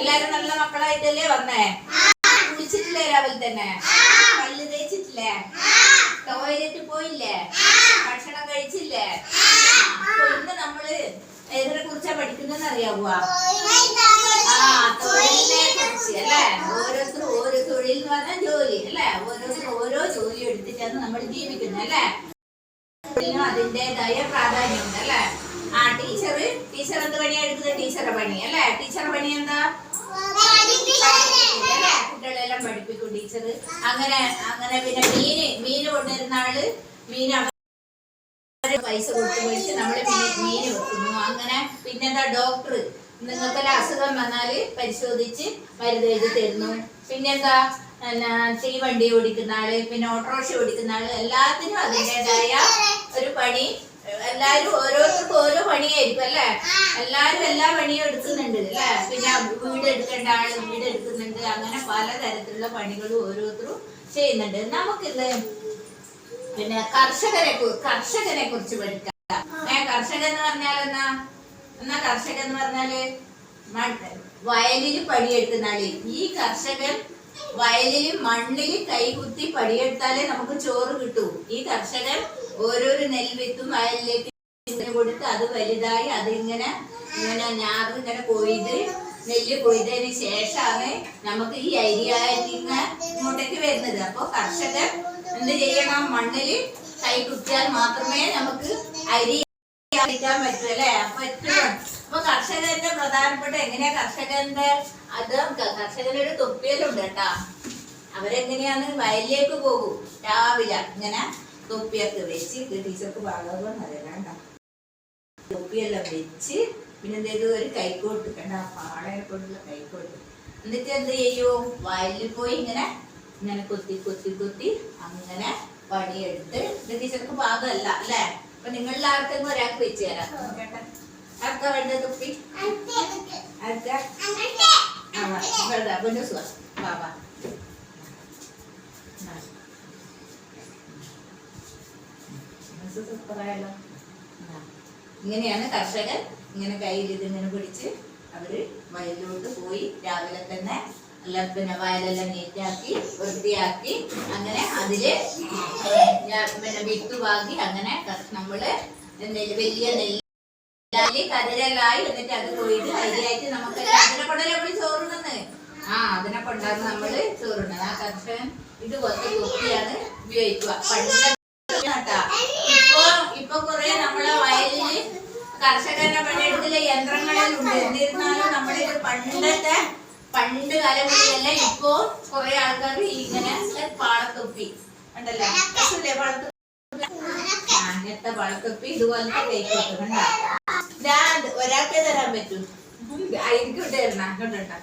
എല്ലാരും നല്ല മക്കളായിട്ടല്ലേ വന്നേ? കുളിച്ചിട്ടില്ലേ രാവിലെ തന്നെ? പല്ല് തേച്ചിട്ടില്ലേ? ടോയ്ലറ്റ് പോയില്ലേ? ഭക്ഷണം കഴിച്ചില്ലേ? അപ്പൊ ഇന്ന് നമ്മൾ ഏതിനെ കുറിച്ചാ പഠിക്കുന്നതെന്ന് അറിയാവോ? ഓരോ തൊഴിൽ എന്ന് പറഞ്ഞാൽ ജോലി അല്ലേ? ഓരോരുത്തർ ഓരോ ജോലി എടുത്തിട്ടാണ് നമ്മൾ ജീവിക്കുന്നത് അല്ലേ? തൊഴിലിനും അതിന്റെതായ പ്രാധാന്യമുണ്ട് അല്ലേ? ആ ടീച്ചർ ടീച്ചർ എന്ത് പണിയാ എടുക്കുന്നത്? ടീച്ചറുടെ പണി അല്ലേ? ടീച്ചറുടെ പണി എന്താ? കുട്ടികളെല്ലാം പഠിപ്പിക്കും ടീച്ചർ. അങ്ങനെ അങ്ങനെ പിന്നെ മീന് മീന് കൊണ്ടുവരുന്ന ആൾ മീൻ പൈസ കൊടുത്തു മേടിച്ച് നമ്മൾ മീൻ വെക്കുന്നു. അങ്ങനെ പിന്നെന്താ ഡോക്ടർ? നിങ്ങൾക്കെല്ലാം അസുഖം വന്നാൽ പരിശോധിച്ച് മരുന്ന് എഴുതി തരുന്നു. പിന്നെന്താ? എന്നാ തീവണ്ടി ഓടിക്കുന്ന ആൾ പിന്നെ ഓട്ടോറിക്ഷ ഓടിക്കുന്ന ആൾ എല്ലാത്തിനും അതിന്റെതായ ഒരു പണി. എല്ലാരും ഓരോരുത്തർക്കും ഓരോ പണിയായിരിക്കും അല്ലേ? എല്ലാരും എല്ലാ പണിയും എടുക്കുന്നുണ്ട് അല്ലേ? പിന്നെ വീട് എടുക്കേണ്ട ആൾ വീട് എടുക്കുന്നുണ്ട്. അങ്ങനെ പലതരത്തിലുള്ള പണികളും ഓരോരുത്തരും ചെയ്യുന്നുണ്ട്. നമുക്കിത് പിന്നെ കർഷകരെ കർഷകനെ കുറിച്ച് പഠിക്കാം. ഏ കർഷകൻ എന്ന് പറഞ്ഞാൽ എന്നാ? എന്നാ കർഷകൻ എന്ന് പറഞ്ഞാൽ? വയലിൽ പണിയെടുക്കുന്ന ആൾ ഈ കർഷകൻ വയലിൽ മണ്ണിൽ കൈകുത്തി പടിയെടുത്താലേ നമുക്ക് ചോറ് കിട്ടൂ. ഈ കർഷകൻ ഓരോരോ നെൽവിത്തും വയലിലേക്ക് ഇങ്ങനെ കൊടുത്ത് അത് വലുതായി അതിങ്ങനെ ഇങ്ങനെ ഞാറ് ഇങ്ങനെ കൊയ്ത് നെല്ല് കൊയ്തതിന് ശേഷമാണ് നമുക്ക് ഈ അരിയായിട്ട് ഇങ്ങോട്ടേക്ക് വരുന്നത്. അപ്പോൾ കർഷകർ എന്ത് ചെയ്യണം? മണ്ണിൽ കൈ കുത്തിയാൽ മാത്രമേ നമുക്ക് അരി അറിയിക്കാൻ പറ്റൂ അല്ലേ? അപ്പൊ എത്രയും അപ്പൊ കർഷകന്റെ പ്രധാനപ്പെട്ട എങ്ങനെയാ കർഷകന്റെ അത് കർഷകരുടെ തൊപ്പിയലുണ്ട് കേട്ടാ. അവരെങ്ങനെയാണ് വയലിലേക്ക് പോകും? രാവിലെ ഇങ്ങനെ തൊപ്പിയൊക്കെ വെച്ച് ടീച്ചർക്ക് ഭാഗവതം അറിയാണ്ട തൊപ്പിയെല്ലാം വെച്ച് പിന്നെ എന്തേത് ഒരു കൈക്കോട്ട് കണ്ട പാടയെ കൊണ്ടുള്ള കൈക്കോട്ട് എന്നിട്ട് എന്ത് ചെയ്യോ വയലിൽ പോയി ഇങ്ങനെ ഇങ്ങനെ കൊത്തി കൊത്തി കൊത്തി അങ്ങനെ പണിയെടുത്ത് ഇത് ടീച്ചർക്ക് പാകമല്ല അല്ലേ അപ്പൊ നിങ്ങളിൽ ആർക്കെങ്കിലും ഒരാൾക്ക് വെച്ച് തരാം കേട്ടെ ആർക്കാ വേണ്ട തൊപ്പി ആർക്കാ സുഖം വാ ആ. ഇത് സൂപ്പറായല്ലോ ആ. ഇങ്ങനെയാണ് കർഷകൻ ഇങ്ങനെ കയ്യിൽ ഇതിങ്ങനെ പിടിച്ച് അവർ വയലിലോട്ട് പോയി രാവിലെ തന്നെ എല്ലാം പിന്നെ വയലെല്ലാം നീറ്റാക്കി വൃത്തിയാക്കി അങ്ങനെ അതിൽ പിന്നെ വിത്ത് വാങ്ങി അങ്ങനെ നമ്മൾ വലിയ നെല്ല് കരലായി എന്നിട്ട് അത് പോയിട്ട് അരിയായിട്ട് നമുക്ക് അതിനെ കൊണ്ടല്ലേ നമ്മൾ ചോറുണ്ടെന്ന് ആ അതിനെ കൊണ്ടാണ് നമ്മൾ ചോറുണ്ടത് ആ കർഷകൻ ഇത് കൊത്തി കൊത്തിയാണ് ഉപയോഗിക്കുക പണ്ട്. ഇപ്പൊ ഇപ്പൊ കർഷകരുടെ പണിയെടുത്തില്ല യന്ത്രങ്ങളിൽ ഉണ്ട്. എന്നിരുന്നാലും നമ്മുടെ ഇത് പണ്ടത്തെ പണ്ട് കാലങ്ങളിലല്ല ഇപ്പോ കുറെ ആൾക്കാർ ഇങ്ങനെ പാളത്തൊപ്പി ഉണ്ടല്ലോ. പാളത്തൊപ്പി അങ്ങനത്തെ ഇതുപോലത്തെ കൈക്കോട്ട് കണ്ടോ? ഒരാൾക്കേ തരാൻ പറ്റൂ. ആയിരിക്കും വിട്ടായിരുന്ന കണ്ടോട്ടാ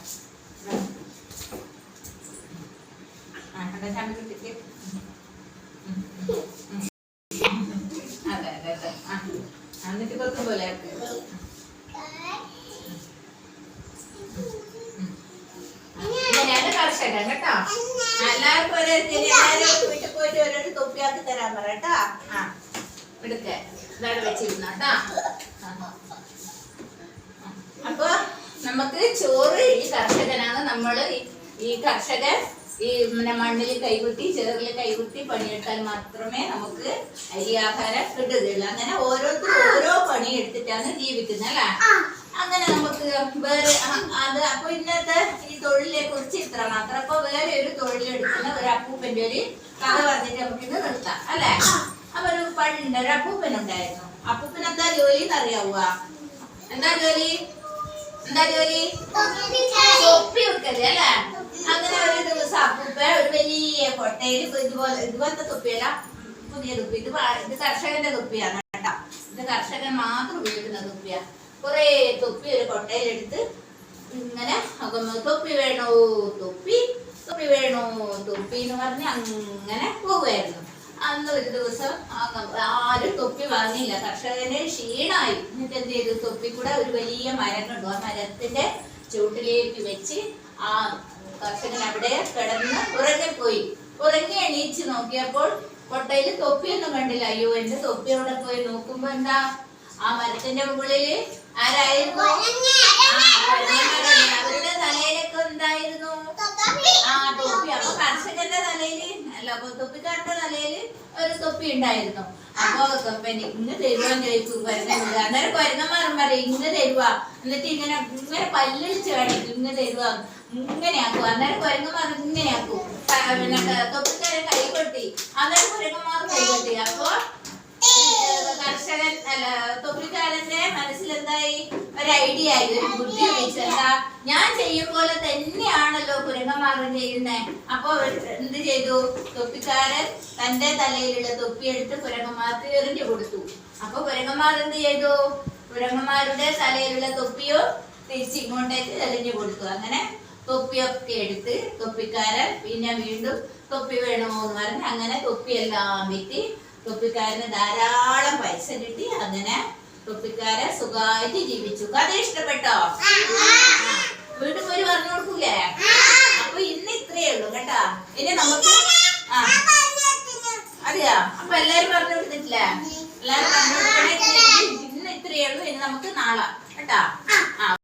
ആ കണ്ടോ ചാമ്പിക്ക് അതെ അതെ അതെ ആ എന്നിട്ട് കൊത്തും പോലെ ആക്ക്. കർഷകൻ കേട്ടോ. എല്ലാവർക്കും ഒരേ എല്ലാവരും വീട്ടിൽ പോയിട്ട് ഓരോരു തൊപ്പിയാക്കി തരാൻ പറ കേട്ടോ. ആ എടുക്ക. ഇതാണ് വെച്ചിരുന്ന കേട്ടോ. അപ്പൊ നമുക്ക് ചോറ് ഈ കർഷകനാണ് നമ്മൾ ഈ- ഈ കർഷകൻ ഈ പിന്നെ മണ്ണിൽ കൈകുത്തി ചേറിൽ കൈകുത്തി പണിയെടുത്താൽ മാത്രമേ നമുക്ക് അരിയാഹാരം കിട്ടുകയുള്ളൂ അങ്ങനെ ഓരോരുത്തരും ഓരോ പണി എടുത്തിട്ടാണ് ജീവിക്കുന്നത് അല്ലേ? അങ്ങനെ നമുക്ക് വേറെ അത് അപ്പൊ ഇന്നത്തെ ഈ തൊഴിലിനെ കുറിച്ച് ഇത്ര മാത്രം. അപ്പൊ വേറെ ഒരു തൊഴിലെടുക്കുന്ന ഒരു അപ്പൂപ്പന്റെ ഒരു കഥ പറഞ്ഞിട്ട് നമുക്ക് ഇന്ന് നിർത്താം അല്ലെ? അപ്പൊ ഒരു പണ്ട് ഒരു അപ്പൂപ്പൻ ഉണ്ടായിരുന്നു. അപ്പൂപ്പൻ എന്താ ജോലി എന്നറിയാവുക എന്താ ജോലി? എന്താ ജോലി? തൊപ്പി വെക്കൽ അല്ലെ? അങ്ങനെ ഒരു ദിവസം അപ്പൂപ്പ ഒരു വലിയ കൊട്ടയിൽ ഇതുപോലെ ഇതുപോലത്തെ തൊപ്പിയല്ല പുതിയ തൊപ്പി. ഇത് ഇത് കർഷകന്റെ തൊപ്പിയാണ് കേട്ടോ. ഇത് കർഷകൻ മാത്രം ഉപയോഗിക്കുന്ന തൊപ്പിയാ. കൊറേ തൊപ്പി ഒരു കൊട്ടയിലെടുത്ത് ഇങ്ങനെ തൊപ്പി വേണോ തൊപ്പി തൊപ്പി വേണോ തൊപ്പി എന്ന് പറഞ്ഞ് അങ്ങനെ പോവുമായിരുന്നു. അന്ന് ഒരു ദിവസം ആരും തൊപ്പി വാങ്ങിയില്ല. കർഷകന് ക്ഷീണായി. എന്നിട്ട് എന്ത് ചെയ്തു? തൊപ്പി കൂടെ ഒരു വലിയ മരം കണ്ടു. ആ മരത്തിന്റെ ചുവട്ടിലേക്ക് വെച്ച് ആ കർഷകൻ അവിടെ കിടന്ന് ഉറങ്ങിപ്പോയി. ഉറങ്ങി എണീച്ച് നോക്കിയപ്പോൾ കൊട്ടയിൽ തൊപ്പിയൊന്നും കണ്ടില്ല. അയ്യോ എന്റെ തൊപ്പി അവിടെ പോയി. നോക്കുമ്പോ എന്താ ആ മരത്തിന്റെ മുകളിൽ ആരായിരുന്നു? അവരുടെ തലയിലൊക്കെ എന്തായിരുന്നു? ആ തൊപ്പി. അപ്പൊ കർഷകന്റെ തലയിൽ അല്ല അപ്പൊ തൊപ്പിക്കാരുടെ തലയിൽ ഒരു തൊപ്പി ഉണ്ടായിരുന്നു. അപ്പൊ കമ്പനി ഇന്ന് തരുവാൻ ചോദിക്കും. വരുന്ന അന്നേരം വരുന്നമാറും പറയും ഇന്ന് തരുവ. എന്നിട്ട് ഇങ്ങനെ ഇങ്ങനെ പല്ലടിച്ച് കാണിക്കും ഇന്ന് തരുവ. ഇങ്ങനെ അന്നേരം കുരങ്ങന്മാർ ഇങ്ങനെ ആക്കും. പിന്നെ തൊപ്പിക്കാരെ കൈ കൊട്ടി. അന്നേരം കുരങ്ങന്മാർ കൈ കൊട്ടി. അപ്പൊ കർഷകൻ അല്ല തൊപ്പിക്കാരന്റെ മനസ്സിൽ എന്തായി ഒരു ഐഡിയ ആയി ഒരു ബുദ്ധി ഉപയോഗിച്ചു. എന്താ? ഞാൻ ചെയ്യും പോലെ തന്നെയാണല്ലോ കുരങ്ങന്മാരൻ ചെയ്യുന്നേ. അപ്പൊ എന്ത് ചെയ്തു? തൊപ്പിക്കാരൻ തന്റെ തലയിലുള്ള തൊപ്പി തൊപ്പിയെടുത്ത് കുരങ്ങന്മാർക്ക് എറിഞ്ഞു കൊടുത്തു. അപ്പൊ കുരങ്ങന്മാർ എന്ത് ചെയ്തു? കുരങ്ങന്മാരുടെ തലയിലുള്ള തൊപ്പിയോ തിരിച്ച് ഇങ്ങോട്ടേക്ക് എറിഞ്ഞു കൊടുത്തു. അങ്ങനെ തൊപ്പിയൊക്കെ എടുത്ത് തൊപ്പിക്കാരൻ പിന്നെ വീണ്ടും തൊപ്പി വേണമോ എന്ന് പറഞ്ഞ് അങ്ങനെ തൊപ്പിയെല്ലാം വിറ്റ് തൊപ്പിക്കാരന് ധാരാളം പൈസ കിട്ടി. അങ്ങനെ തൊപ്പിക്കാരൻ സുഖമായിട്ട് ജീവിച്ചു. കഥ ഇഷ്ടപ്പെട്ടോ? വീട്ടിൽ പോയി പറഞ്ഞു കൊടുക്കൂലേ? അപ്പൊ ഇന്ന് ഇത്രയേ ഉള്ളൂ കേട്ടാ. ഇനി നമുക്ക് ആ. അതെയാ? അപ്പൊ എല്ലാരും പറഞ്ഞു കൊടുത്തിട്ടില്ലേ? എല്ലാരും പറഞ്ഞു കൊടുക്കണേ. ഇന്ന് ഇത്രയേ ഉള്ളൂ. ഇനി നമുക്ക് നാളെ. കേട്ടാ?